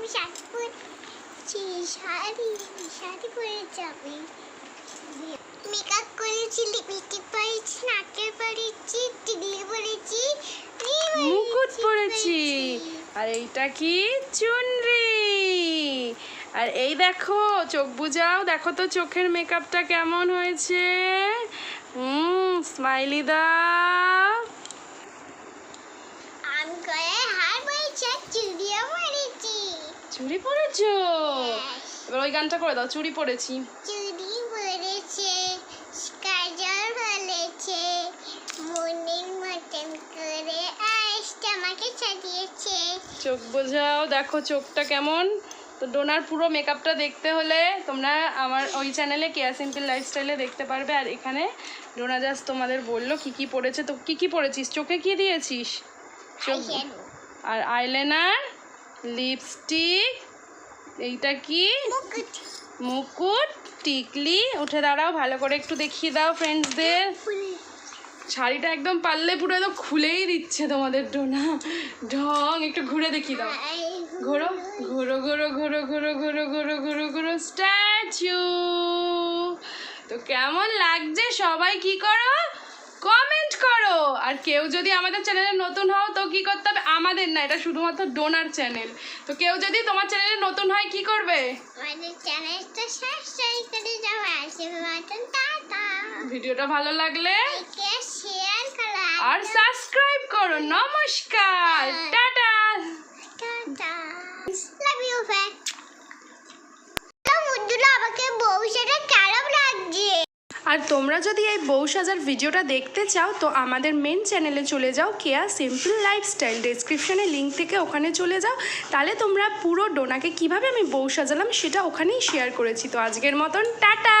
আমি শাড়ি পরেছি শাড়ি শাড়ি পরে যাবে। মেকআপ করেছি লিপস্টিক পরেছি নাকের পরেছি টিকলি পরেছি মুকুট পরেছি। আর এইটা কি? চুনরি। আর এই দেখো চোখ বুঝাও দেখো তো চোখের মেকআপটা কেমন হয়েছে। হুম স্মাইলি দাও আমি করে হার পরেছি আর চুড়িও পরেছি চুড়ি পরেছো এবার ওই গানটা করে দাও চুড়ি পরেছি চুড়ি পরেছে কাজল ফেলেছে মনের মতন করে আইসটা আমাকে সাজিয়েছে। চোখ বোঝাও দেখো চোখটা কেমন। তো ডোনার পুরো মেকআপটা দেখতে হলে তোমরা আমার ওই চ্যানেলে কেয়া সিম্পল লাইফস্টাইলে দেখতে পারবে। আর এখানে ডোনা জাস্ট তোমাদের বলল কি কি পড়েছে। তো কি কি পড়েছিস? চোখে কি দিয়েছিস? চোখ আর আইলাইনার লিপস্টিক এইটা কি? মুকুট। টিকলি। উঠে দাঁড়াও ভালো করে একটু দেখিয়ে দাও ফ্রেন্ডসদের শাড়িটা একদম পারলে পুরো একদম খুলেই দিচ্ছে তোমাদের ডোনা ঢং একটু ঘুরে দেখিয়ে দাও। ঘোরো ঘোরো ঘোরো ঘোরো ঘোরো ঘোরো ঘোরো ঘোরো ঘোরো স্ট্যাচু তো কেমন লাগছে? সবাই কি করো? কমেন্ট করো। আর কেউ যদি আমাদের চ্যানেলে নতুন হও তো কি করতে হবে? আমাদের না এটা শুধুমাত্র ডোনার চ্যানেল। তো কেউ যদি তোমার চ্যানেলে নতুন হয় কি করবে? ভিডিওটা ভালো লাগলে আর সাবস্ক্রাইব করো। নমস্কার tata tata love you fan তো মুদ্দুলা আমাকে বউ সেটা খারাপ লাগছে আর তোমরা যদি এই বউ সাজার ভিডিওটা দেখতে চাও, তো আমাদের মেন চ্যানেলে চলে যাও কেয়া সিম্পল লাইফস্টাইল ডেসক্রিপশানে লিঙ্ক থেকে ওখানে চলে যাও। তাহলে তোমরা পুরো ডোনাকে কীভাবে আমি বউ সাজালাম সেটা ওখানেই শেয়ার করেছি। তো আজকের মতন টাটা!